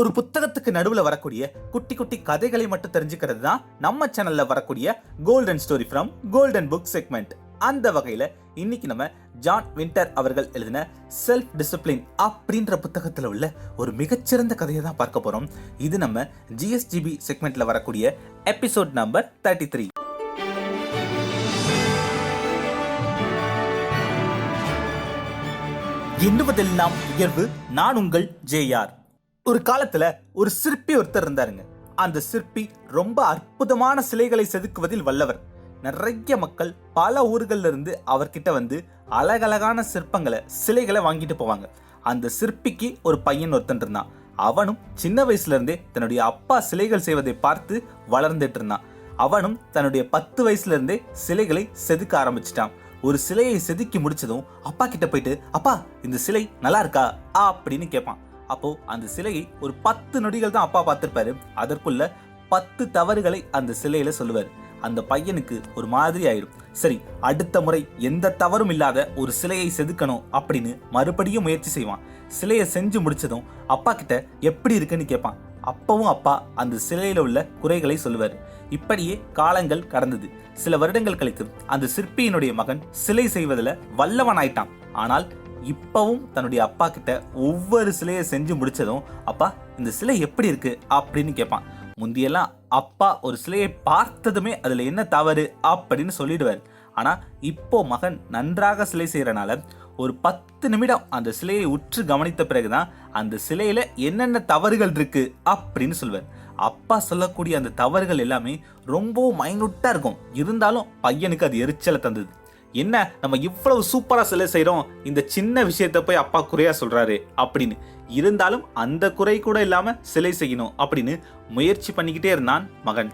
ஒரு புத்தகத்துக்கு நடுவில் வரக்கூடிய குட்டி குட்டி கதைகளை மட்டும் தெரிஞ்சுக்கிறது தான் நம்ம சேனல்ல வரக்கூடிய golden story from golden book segment அந்த வகையில் இன்னைக்கு நம்ம ஜான் வின்டர் அவர்கள் எழுதின செல்ஃப் டிசிப்ளின் அப்படின்ற புத்தகத்தில் உள்ள ஒரு மிகச்சிறந்த கதையை தான் பார்க்க போறோம். இது நம்ம ஜிஎஸ்டிபி செக்மெண்ட்ல வரக்கூடிய எபிசோட் நம்பர் தேர்ட்டி த்ரீ எண்ணுவதெல்லாம் உயர்வு நான் உங்கள் ஜேஆர் ஒரு காலத்துல ஒரு சிற்பி ஒருத்தர் இருந்தாருங்க. அந்த சிற்பி ரொம்ப அற்புதமான சிலைகளை செதுக்குவதில் வல்லவர். நிறைய மக்கள் பல ஊர்கள்ல இருந்து அவர்கிட்ட வந்து அழகழகான சிற்பங்களை சிலைகளை வாங்கிட்டு போவாங்க. அந்த சிற்பிக்கு ஒரு பையன் ஒருத்தன் இருந்தான். அவனும் சின்ன வயசுல இருந்தே தன்னுடைய அப்பா சிலைகள் செய்வதை பார்த்து வளர்ந்துட்டு இருந்தான். அவனும் தன்னுடைய பத்து வயசுல இருந்தே சிலைகளை செதுக்க ஆரம்பிச்சிட்டான். ஒரு சிலையை செதுக்கி முடிச்சதும் அப்பா கிட்ட போயிட்டு அப்பா இந்த சிலை நல்லா இருக்கா? அப்படின்னு கேட்பான் அப்போ அந்த சிலையை ஒரு பத்து நொடிகள் தான் அப்பா பார்த்துருப்பாரு. அதற்குள்ள பத்து தவறுகளை அந்த சிலையில சொல்லுவார். அந்த பையனுக்கு ஒரு மாதிரி ஆயிடும் சரி அடுத்த முறை எந்த தவறும் இல்லாத ஒரு சிலையை செதுக்கணும் அப்படின்னு மறுபடியும் முயற்சி செய்வான். சிலையை செஞ்சு முடிச்சதும் அப்பா கிட்ட எப்படி இருக்குன்னு கேட்பான். அப்பவும் அப்பா அந்த சிலையில உள்ள குறைகளை சொல்லுவார். இப்படியே காலங்கள் கடந்தது. சில வருடங்கள் கழித்து அந்த சிற்பியினுடைய மகன் சிலை செய்வதில் வல்லவனாயிட்டான். ஆனால் இப்பவும் தன்னுடைய அப்பா கிட்ட ஒவ்வொரு சிலையை செஞ்சு முடிச்சதும் அப்பா இந்த சிலை எப்படி இருக்கு? அப்படின்னு கேட்பான். முந்தியெல்லாம் அப்பா ஒரு சிலையை பார்த்ததுமே அதில் என்ன தவறு? அப்படின்னு சொல்லிடுவார். ஆனால் இப்போ மகன் நன்றாக சிலை செய்கிறனால ஒரு பத்து நிமிடம் அந்த சிலையை உற்று கவனித்த பிறகுதான் அந்த சிலையில் என்னென்ன தவறுகள் இருக்கு அப்படின்னு சொல்வார் அப்பா சொல்லக்கூடிய அந்த தவறுகள் எல்லாமே ரொம்ப மைனூட்டாக இருக்கும். இருந்தாலும் பையனுக்கு அது எரிச்சலை தந்தது. என்ன நம்ம இவ்வளவு சூப்பரா சிலை செய்யறோம் இந்த சின்ன விஷயத்த போய் அப்பா குறையா சொல்றாரு அப்படின்னு. இருந்தாலும் அந்த குறை கூட இல்லாம சிலை செய்யணும் அப்படின்னு முயற்சி பண்ணிக்கிட்டே இருந்தான் மகன்.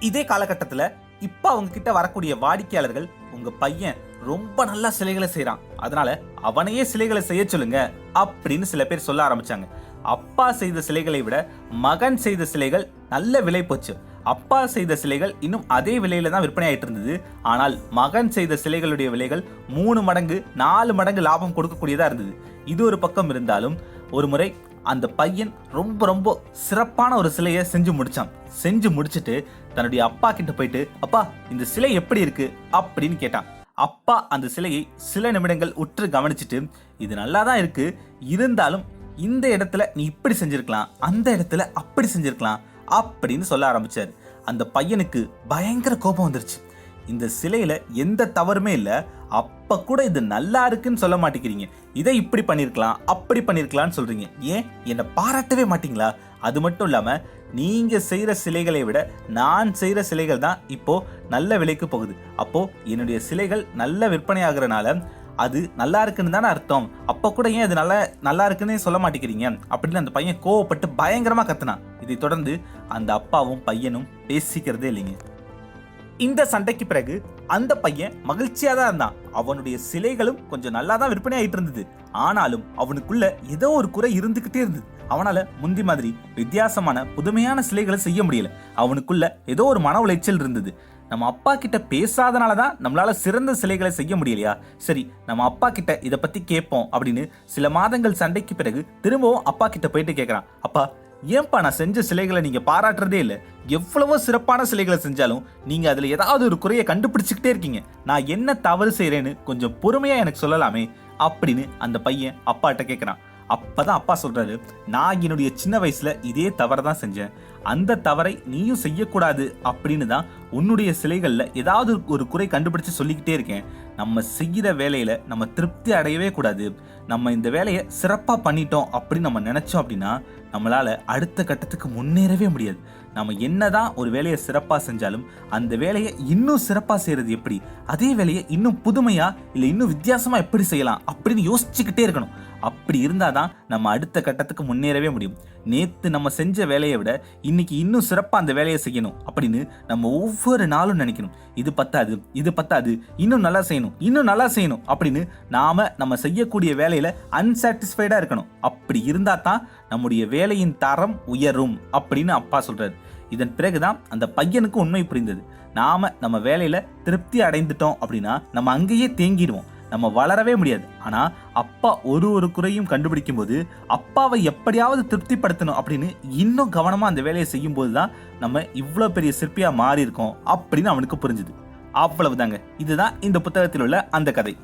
இதே காலகட்டத்துல இப்ப அவங்க கிட்ட வரக்கூடிய வாடிக்கையாளர்கள் உங்க பையன் ரொம்ப நல்லா சிலைகளை செய்யறான் அதனால அவனையே சிலைகளை செய்ய சொல்லுங்க அப்படின்னு சில பேர் சொல்ல ஆரம்பிச்சாங்க. அப்பா செய்த சிலைகளை விட மகன் செய்த சிலைகள் நல்ல விலை போச்சு. அப்பா செய்த சிலைகள் இன்னும் அதே விலையில தான் விற்பனை ஆயிட்டு இருந்தது. ஆனால் மகன் செய்த சிலைகளுடைய விலைகள் மூணு மடங்கு நாலு மடங்கு லாபம் கொடுக்கக்கூடியதாக இருந்தது. இது ஒரு பக்கம் இருந்தாலும் ஒரு முறை அந்த பையன் ரொம்ப ரொம்ப சிறப்பான ஒரு சிலையை செஞ்சு முடித்தான் செஞ்சு முடிச்சுட்டு தன்னுடைய அப்பா கிட்ட போயிட்டு அப்பா இந்த சிலை எப்படி இருக்கு? அப்படின்னு கேட்டான். அப்பா அந்த சிலையை சில நிமிடங்கள் உற்று கவனிச்சிட்டு இது நல்லா தான் இருக்கு. இருந்தாலும் இந்த இடத்துல நீ இப்படி செஞ்சிருக்கலாம் அந்த இடத்துல அப்படி செஞ்சிருக்கலாம். அப்படின்னு சொல்ல ஆரம்பித்தார் அந்த பையனுக்கு பயங்கர கோபம் வந்துருச்சு. இந்த சிலையில எந்த தவறுமே இல்லை. அப்ப கூட இது நல்லா இருக்குன்னு சொல்ல மாட்டேங்கிறீங்க. இதை இப்படி பண்ணிருக்கலாம் அப்படி பண்ணிருக்கலாம்னு சொல்றீங்க. ஏன்? என்னை பாராட்டவே மாட்டீங்களா? அது மட்டும் இல்லாம நீங்க செய்யற சிலைகளை விட நான் செய்யற சிலைகள் தான் இப்போ நல்ல விலைக்கு போகுது. அப்போ என்னுடைய சிலைகள் நல்ல விற்பனை ஆகுறனால அது நல்லா இருக்குன்னு தானே அர்த்தம். அப்போ கூட ஏன் அது நல்லா நல்லா இருக்குன்னே சொல்ல மாட்டேங்கிறீங்க? அப்படின்னு அந்த பையன் கோவப்பட்டு பயங்கரமாக கத்துனான். இதை தொடர்ந்து அந்த அப்பாவும் பையனும் பேசிக்கிறதே இல்லைங்க. இந்த சண்டைக்கு பிறகு அந்த பையன் மகிழ்ச்சியாக தான் இருந்தான். அவனுடைய சிலைகளும் கொஞ்சம் நல்லா தான் விற்பனை ஆகிட்டு இருந்தது. ஆனாலும் அவனுக்குள்ள ஏதோ ஒரு குறை இருந்துக்கிட்டே இருந்தது. அவனால் முந்தி மாதிரி வித்தியாசமான புதுமையான சிலைகளை செய்ய முடியல. அவனுக்குள்ள ஏதோ ஒரு மன உளைச்சல் இருந்தது. நம்ம அப்பா கிட்ட பேசாதனால தான் நம்மளால சிறந்த சிலைகளை செய்ய முடியலையா? சரி நம்ம அப்பா கிட்ட இதை பத்தி கேட்போம் அப்படின்னு சில மாதங்கள் சண்டைக்கு பிறகு திரும்பவும் அப்பா கிட்ட போயிட்டு கேட்குறான் அப்பா ஏன்பா நான் செஞ்ச சிலைகளை நீங்க பாராட்டுறதே இல்லை. எவ்வளவோ சிறப்பான சிலைகளை செஞ்சாலும் நீங்க அதுல ஏதாவது ஒரு குறையை கண்டுபிடிச்சிக்கிட்டே இருக்கீங்க. நான் என்ன தவறு செய்கிறேன்னு கொஞ்சம் பொறுமையா எனக்கு சொல்லலாமே அப்படின்னு அந்த பையன் அப்பாட்ட கேட்குறான் அப்பதான் அப்பா சொல்றாரு நான் என்னுடைய சின்ன வயசுல இதே தவறை தான் செஞ்சேன். அந்த தவறை நீயும் செய்யக்கூடாது அப்படின்னு தான் உன்னுடைய சிலைகளில் ஏதாவது ஒரு குறை கண்டுபிடிச்சு சொல்லிக்கிட்டே இருக்கேன். நம்ம செய்கிற வேலையில நம்ம திருப்தி அடையவே கூடாது. நம்ம இந்த வேலையை சிறப்பாக பண்ணிட்டோம் அப்படின்னு நம்ம நினைச்சோம் அப்படின்னா நம்மளால அடுத்த கட்டத்துக்கு முன்னேறவே முடியாது. நம்ம என்னதான் ஒரு வேலையை சிறப்பாக செஞ்சாலும் அந்த வேலையை இன்னும் சிறப்பாக செய்யறது எப்படி? அதே வேலையை இன்னும் புதுமையா இல்லை இன்னும் வித்தியாசமா எப்படி செய்யலாம்? அப்படின்னு யோசிச்சுக்கிட்டே இருக்கணும். அப்படி இருந்தால் தான் நம்ம அடுத்த கட்டத்துக்கு முன்னேறவே முடியும். நேற்று நம்ம செஞ்ச வேலையை விட இன்னைக்கு இன்னும் சிறப்பாக அந்த வேலையை செய்யணும் அப்படின்னு நம்ம ஒவ்வொரு நாளும் நினைக்கணும். இது பத்தாது இது பத்தாது இன்னும் நல்லா செய்யணும் இன்னும் நல்லா செய்யணும் அப்படின்னு நாம் நம்ம செய்யக்கூடிய வேலையில் அன்சாட்டிஸ்ஃபைடாக இருக்கணும். அப்படி இருந்தால் தான் நம்முடைய வேலையின் தரம் உயரும் அப்படின்னு அப்பா சொல்கிறார் இதன் பிறகுதான் அந்த பையனுக்கு உண்மை புரிந்தது. நாம நம்ம வேலையில திருப்தி அடைந்துட்டோம் அப்படின்னா நம்ம அங்கேயே தேங்கிடுவோம். நம்ம வளரவே முடியாது. ஆனால் அப்பா ஒரு ஒரு குறையும் கண்டுபிடிக்கும் போது அப்பாவை எப்படியாவது திருப்திப்படுத்தணும் அப்படின்னு இன்னும் கவனமாக அந்த வேலையை செய்யும்போது தான் நம்ம இவ்வளோ பெரிய சிற்பியாக மாறி இருக்கோம் அப்படின்னு அவனுக்கு புரிஞ்சுது. அவ்வளவு தாங்க இதுதான் இந்த புத்தகத்தில் உள்ள அந்த கதை.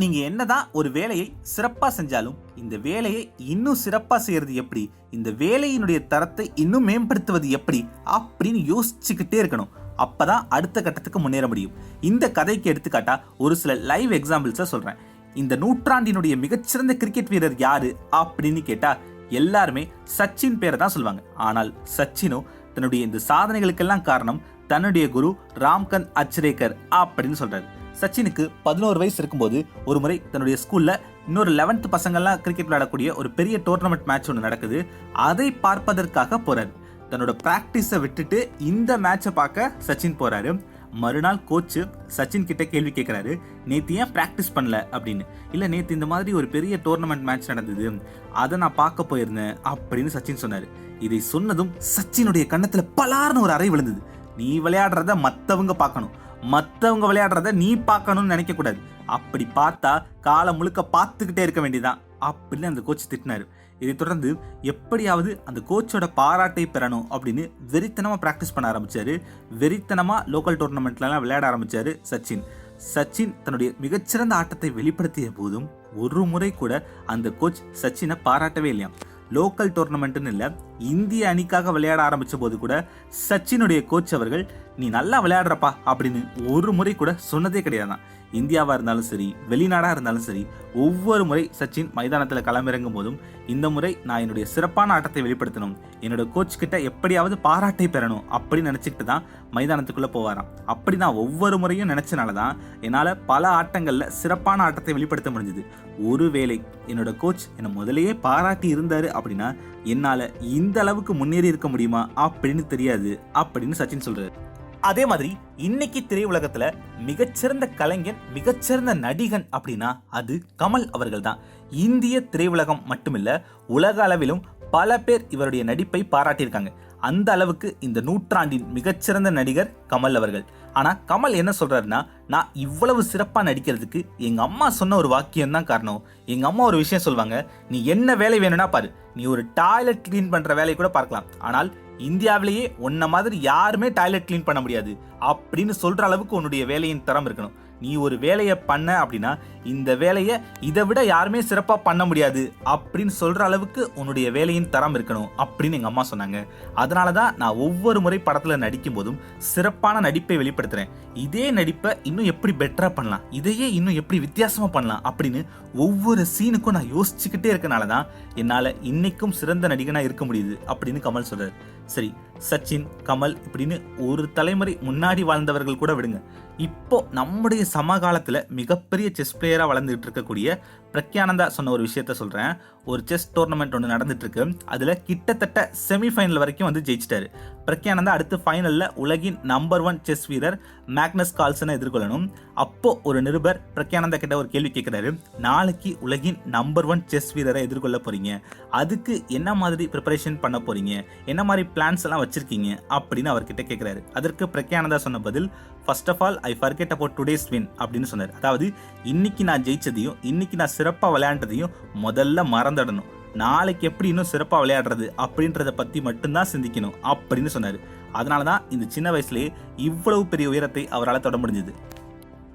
நீங்க என்னதான் ஒரு வேலையை சிறப்பா செஞ்சாலும் இந்த வேலையை இன்னும் சிறப்பா செய்யறது எப்படி? இந்த வேலையினுடைய தரத்தை இன்னும் மேம்படுத்துவது எப்படி? அப்படின்னு யோசிச்சுக்கிட்டே இருக்கணும். அப்பதான் அடுத்த கட்டத்துக்கு முன்னேற முடியும். இந்த கதைக்கு எடுத்துக்காட்டா ஒரு சில லைவ் எக்ஸாம்பிள்ஸை சொல்றேன். இந்த நூற்றாண்டினுடைய மிகச்சிறந்த கிரிக்கெட் வீரர் யாரு அப்படின்னு கேட்டா எல்லாருமே சச்சின் பேரை தான் சொல்லுவாங்க. ஆனால் சச்சினோ தன்னுடைய இந்த சாதனைகளுக்கெல்லாம் காரணம் தன்னுடைய குரு ராம்கந்த் அச்ரேக்கர் அப்படின்னு சொல்றாரு. சச்சினுக்கு பதினோரு வயசு இருக்கும்போது ஒரு முறை தன்னுடைய ஸ்கூல்ல இன்னொரு லெவன்த் பசங்கள்லாம் கிரிக்கெட் விளையாடக்கூடிய ஒரு பெரிய டோர்னமெண்ட் மேட்ச் ஒன்று நடக்குது. அதை பார்ப்பதற்காக போறாரு. தன்னோட ப்ராக்டிஸை விட்டுட்டு இந்த மேட்சை பார்க்க சச்சின் போகிறாரு மறுநாள் கோச்சு சச்சின் கிட்ட கேள்வி கேட்குறாரு நேற்று ஏன் ப்ராக்டிஸ் பண்ணல? அப்படின்னு. இல்லை நேற்று இந்த மாதிரி ஒரு பெரிய டோர்னமெண்ட் மேட்ச் நடந்தது. அதை நான் பார்க்க போயிருந்தேன் அப்படின்னு சச்சின் சொன்னார். இதை சொன்னதும் சச்சினுடைய கன்னத்தில் பலார்னு ஒரு அறை விழுந்தது. நீ விளையாடுறத மற்றவங்க பார்க்கணும். மற்றவங்க விளையாடுறத நீ பார்க்கணும்னு நினைக்கக்கூடாது. அப்படி பார்த்தா காலம் முழுக்க பார்த்துக்கிட்டே இருக்க வேண்டியதான் அப்படின்னு அந்த கோச் திட்டினார். இதை தொடர்ந்து எப்படியாவது அந்த கோச்சோட பாராட்டை பெறணும் அப்படின்னு வெறித்தனமாக ப்ராக்டிஸ் பண்ண ஆரம்பிச்சாரு. வெறித்தனமாக லோக்கல் டோர்னமெண்ட்லலாம் விளையாட ஆரம்பிச்சாரு சச்சின். சச்சின் தன்னுடைய மிகச்சிறந்த ஆட்டத்தை வெளிப்படுத்திய போதும் ஒரு முறை கூட அந்த கோச் சச்சினை பாராட்டவே இல்லையா லோக்கல் டோர்னமெண்ட்டுன்னு இல்லை இந்திய அணிக்காக விளையாட ஆரம்பித்த போது கூட சச்சினுடைய கோச் அவர்கள் நீ நல்லா விளையாடுறப்பா அப்படின்னு ஒரு முறை கூட சொன்னதே கிடையாதான். இந்தியாவாக இருந்தாலும் சரி வெளிநாடாக இருந்தாலும் சரி ஒவ்வொரு முறை சச்சின் மைதானத்தில் களமிறங்கும் போதும் இந்த முறை நான் என்னுடைய சிறப்பான ஆட்டத்தை வெளிப்படுத்தணும். என்னோட கோச் கிட்ட எப்படியாவது பாராட்டை பெறணும் அப்படின்னு நினச்சிக்கிட்டு தான் மைதானத்துக்குள்ளே போவாராம். அப்படி நான் ஒவ்வொரு முறையும் நினச்சனால தான் என்னால் பல ஆட்டங்களில் சிறப்பான ஆட்டத்தை வெளிப்படுத்த முடிஞ்சுது. ஒருவேளை என்னோட கோச் என்னை முதலேயே பாராட்டி இருந்தார் அப்படின்னா என்னால் இந்த அளவுக்கு முன்னேறி இருக்க முடியுமா அப்படின்னு தெரியாது அப்படின்னு சச்சின் சொல்றாரு. அதே மாதிரி இன்னைக்கு திரையுலகத்துல மிகச்சிறந்த கலைஞன் மிகச்சிறந்த நடிகன் அப்படின்னா அது கமல் அவர்கள் தான் இந்திய திரையுலகம் மட்டுமில்ல உலக அளவிலும் பல பேர் இவருடைய நடிப்பை பாராட்டியிருக்காங்க. அந்த அளவுக்கு இந்த நூற்றாண்டின் மிகச்சிறந்த நடிகர் கமல் அவர்கள். ஆனால் கமல் என்ன சொல்கிறாருன்னா நான் இவ்வளவு சிறப்பாக நடிக்கிறதுக்கு எங்கள் அம்மா சொன்ன ஒரு வாக்கியம் தான் காரணம். எங்கள் அம்மா ஒரு விஷயம் சொல்லுவாங்க நீ என்ன வேலை வேணும்னா பாரு. நீ ஒரு டாய்லெட் க்ளீன் பண்ணுற வேலையை கூட பார்க்கலாம். ஆனால் இந்தியாவிலேயே உன்ன மாதிரி யாருமே டாய்லெட் க்ளீன் பண்ண முடியாது. அப்படின்னு சொல்கிற அளவுக்கு உன்னுடைய வேலையின் தரம் இருக்கணும். நீ ஒரு வேலையை பண்ண அப்படின்னா இந்த வேலையை இதை விட யாருமே சிறப்பாக பண்ண முடியாது அப்படின்னு சொல்கிற அளவுக்கு உன்னுடைய வேலையின் தரம் இருக்கணும் அப்படின்னு எங்கள் அம்மா சொன்னாங்க. அதனால தான் நான் ஒவ்வொரு முறை படத்தில் நடிக்கும் போதும் சிறப்பான நடிப்பை வெளிப்படுத்துகிறேன் இதே நடிப்பை இன்னும் எப்படி பெட்டராக பண்ணலாம்? இதையே இன்னும் எப்படி வித்தியாசமாக பண்ணலாம்? அப்படின்னு ஒவ்வொரு சீனுக்கும் நான் யோசிச்சுக்கிட்டே இருக்கனால தான் என்னால் இன்றைக்கும் சிறந்த நடிகனாக இருக்க முடியுது அப்படின்னு கமல் சொல்கிறார் சரி சச்சின் கமல் இப்படின்னு ஒரு தலைமுறை முன்னாடி வாழ்ந்தவர்கள் கூட விடுங்க. இப்போ நம்முடைய சமகாலத்தில் மிகப்பெரிய செஸ் பிளேயராக வளர்ந்துட்டு இருக்கக்கூடிய பிரக்யானந்தா சொன்ன ஒரு விஷயத்த சொல்கிறேன் ஒரு செஸ் டோர்னமெண்ட் ஒன்று நடந்துட்டு இருக்கு. அதில் கிட்டத்தட்ட செமிஃபைனல் வரைக்கும் வந்து ஜெயிச்சிட்டாரு. பிரக்யானந்தா அடுத்து ஃபைனலில் உலகின் நம்பர் ஒன் செஸ் வீரர் மேக்னஸ் கால்சனை எதிர்கொள்ளணும். அப்போ ஒரு நிருபர் பிரக்யானந்தா கிட்ட ஒரு கேள்வி கேட்குறாரு. நாளைக்கு உலகின் நம்பர் ஒன் செஸ் வீரரை எதிர்கொள்ள போறீங்க. அதுக்கு என்ன மாதிரி ப்ரிப்பரேஷன் பண்ண போறீங்க? என்ன மாதிரி பிளான்ஸ் எல்லாம் வச்சிருக்கீங்க? அப்படின்னு அவர்கிட்ட கேட்குறாரு. அதற்கு பிரக்யானந்தா சொன்ன பதில் first of all I forget about today's win அப்படின்னு சொன்னார். அதாவது இன்னைக்கு நான் ஜெயிச்சதையும் இன்னைக்கு நான் சிறப்பாக விளையாண்டதையும் முதல்ல மறந்துடணும். நாளைக்கு எப்படி இன்னும் சிறப்பாக விளையாடுறது அப்படின்றத பற்றி மட்டும்தான் சிந்திக்கணும் அப்படின்னு சொன்னார். அதனால தான் இந்த சின்ன வயசுலேயே இவ்வளவு பெரிய உயரத்தை அவரால் தொட முடிஞ்சது.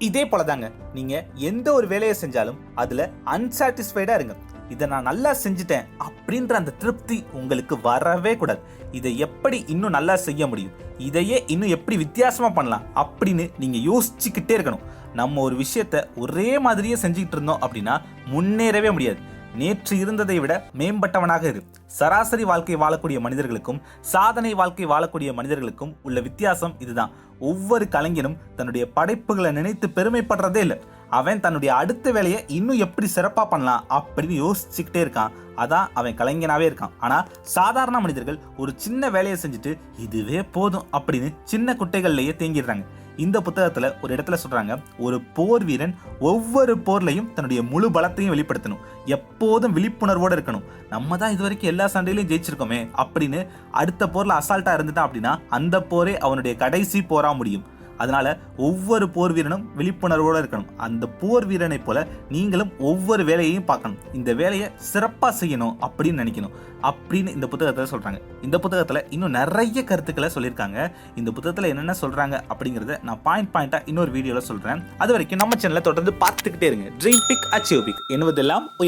இதே போல தாங்க நீங்கள் எந்த ஒரு வேலையை செஞ்சாலும் அதில் அன்சாட்டிஸ்ஃபைடாக இருங்க. இதை நான் நல்லா செஞ்சுட்டேன் அப்படின்ற அந்த திருப்தி உங்களுக்கு வரவே கூடாது. இதை எப்படி இன்னும் நல்லா செய்ய முடியும்? இதையே இன்னும் எப்படி வித்தியாசமாக பண்ணலாம்? அப்படின்னு நீங்கள் யோசிச்சுக்கிட்டே இருக்கணும். நம்ம ஒரு விஷயத்த ஒரே மாதிரியே செஞ்சுக்கிட்டு இருந்தோம் அப்படின்னா முன்னேறவே முடியாது. நேற்று இருந்ததை விட மேம்பட்டவனாக இரு. சராசரி வாழ்க்கை வாழக்கூடிய மனிதர்களுக்கும் சாதனை வாழ்க்கை வாழக்கூடிய மனிதர்களுக்கும் உள்ள வித்தியாசம் இதுதான். ஒவ்வொரு கலைஞனும் தன்னுடைய படைப்புகளை நினைத்து பெருமைப்படுறதே இல்லை. அவன் தன்னுடைய அடுத்த வேலையை இன்னும் எப்படி சிறப்பாக பண்ணலாம் அப்படின்னு யோசிச்சுக்கிட்டே இருக்கான். அதான் அவன் கலைஞனாகவே இருக்கான். ஆனால் சாதாரண மனிதர்கள் ஒரு சின்ன வேலையை செஞ்சுட்டு இதுவே போதும் அப்படின்னு சின்ன குட்டைகள்லயே தேங்கிடுறாங்க. இந்த புத்தகத்துல ஒரு இடத்துல சொல்றாங்க ஒரு போர் வீரன் ஒவ்வொரு போர்லையும் தன்னுடைய முழு பலத்தையும் வெளிப்படுத்தணும். எப்போதும் விழிப்புணர்வோட இருக்கணும். நம்ம தான் இது வரைக்கும் எல்லா சண்டையிலையும் ஜெயிச்சிருக்கோமே அப்படின்னு அடுத்த போர்ல அசால்ட்டா இருந்துட்டான் அப்படின்னா அந்த போரே அவனுடைய கடைசி போரா முடியும். அதனால ஒவ்வொரு போர் வீரனும் விழிப்புணர்வோடு இருக்கணும். அந்த போர் வீரனை போல நீங்களும் ஒவ்வொரு வேலையையும் பார்க்கணும். இந்த வேலையை சிறப்பாக செய்யணும் அப்படின்னு நினைக்கணும். அப்படின்னு இந்த புத்தகத்தில் சொல்கிறாங்க இந்த புத்தகத்தில் இன்னும் நிறைய கருத்துக்களை சொல்லியிருக்காங்க. இந்த புத்தகத்தில் என்னென்ன சொல்கிறாங்க அப்படிங்கிறத நான் பாயிண்ட் பாயிண்ட்டாக இன்னொரு வீடியோவில் சொல்கிறேன் அது வரைக்கும் நம்ம சேனலை தொடர்ந்து பார்த்துக்கிட்டே இருங்க. ட்ரீம் பிக் அச்சீவ் பிக் என்பதெல்லாம் உயர்